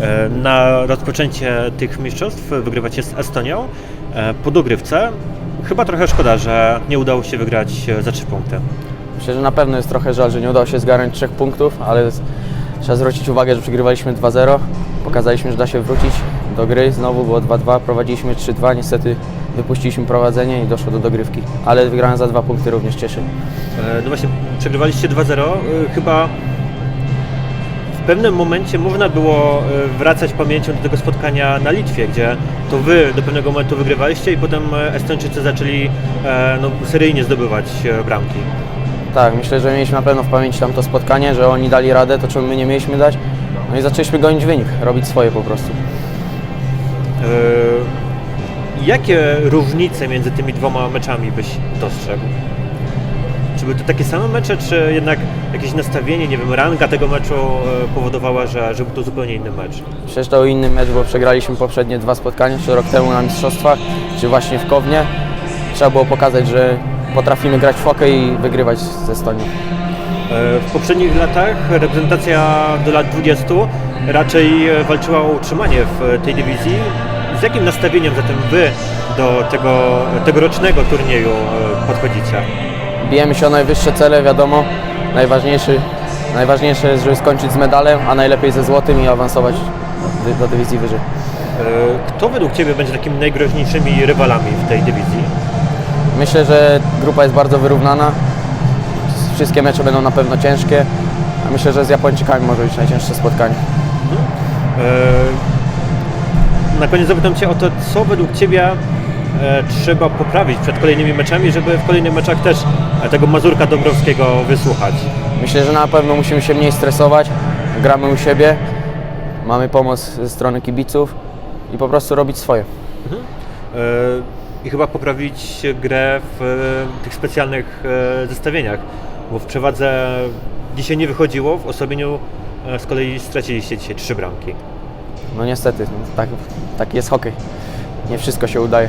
E, Na rozpoczęcie tych mistrzostw wygrywacie z Estonią. E, Po dogrywce chyba trochę szkoda, że nie udało się wygrać e, za trzy punkty. Myślę, że na pewno jest trochę żal, że nie udało się zgarnąć trzech punktów, ale trzeba zwrócić uwagę, że przegrywaliśmy 2-0. Pokazaliśmy, że da się wrócić do gry. Znowu było 2-2, prowadziliśmy 3-2. Niestety wypuściliśmy prowadzenie i doszło do dogrywki. Ale wygrałem za dwa punkty również cieszy. No właśnie, przegrywaliście 2-0. E, Chyba pewnym momencie można było e, wracać pamięcią do tego spotkania na Litwie, gdzie to wy do pewnego momentu wygrywaliście i potem Estończycy zaczęli e, no, seryjnie zdobywać e, bramki. Tak, myślę, że mieliśmy na pewno w pamięci tam to spotkanie, że oni dali radę, to czemu my nie mieliśmy dać. No i zaczęliśmy gonić wynik, robić swoje po prostu. Jakie różnice między tymi dwoma meczami byś dostrzegł? Były to takie same mecze, czy jednak jakieś nastawienie, nie wiem, ranga tego meczu e, powodowała, że, że był to zupełnie inny mecz? Przecież to inny mecz, bo przegraliśmy poprzednie dwa spotkania, czy rok temu na mistrzostwach, czy właśnie w Kownie. Trzeba było pokazać, że potrafimy grać w hokej i wygrywać ze Estonią. E, W poprzednich latach reprezentacja do lat 20 raczej e, walczyła o utrzymanie w tej dywizji. Z jakim nastawieniem zatem wy do tego tegorocznego turnieju podchodzicie? Bijemy się o najwyższe cele, wiadomo. Najważniejszy, najważniejsze jest, żeby skończyć z medalem, a najlepiej ze złotym i awansować do dywizji wyżej. E, Kto według Ciebie będzie takimi najgroźniejszymi rywalami w tej dywizji? Myślę, że grupa jest bardzo wyrównana. Wszystkie mecze będą na pewno ciężkie. A myślę, że z Japończykami może być najcięższe spotkanie. E, Na koniec zapytam Cię o to, co według Ciebie trzeba poprawić przed kolejnymi meczami, żeby w kolejnych meczach też e, tego Mazurka Dąbrowskiego wysłuchać. Myślę, że na pewno musimy się mniej stresować. Gramy u siebie, mamy pomoc ze strony kibiców i po prostu robić swoje. E, I chyba poprawić grę w e, tych specjalnych e, zestawieniach, bo w przewadze dzisiaj nie wychodziło, w osobieniu e, z kolei straciliście dzisiaj trzy bramki. No niestety, tak, taki jest hokej. Nie wszystko się udaje.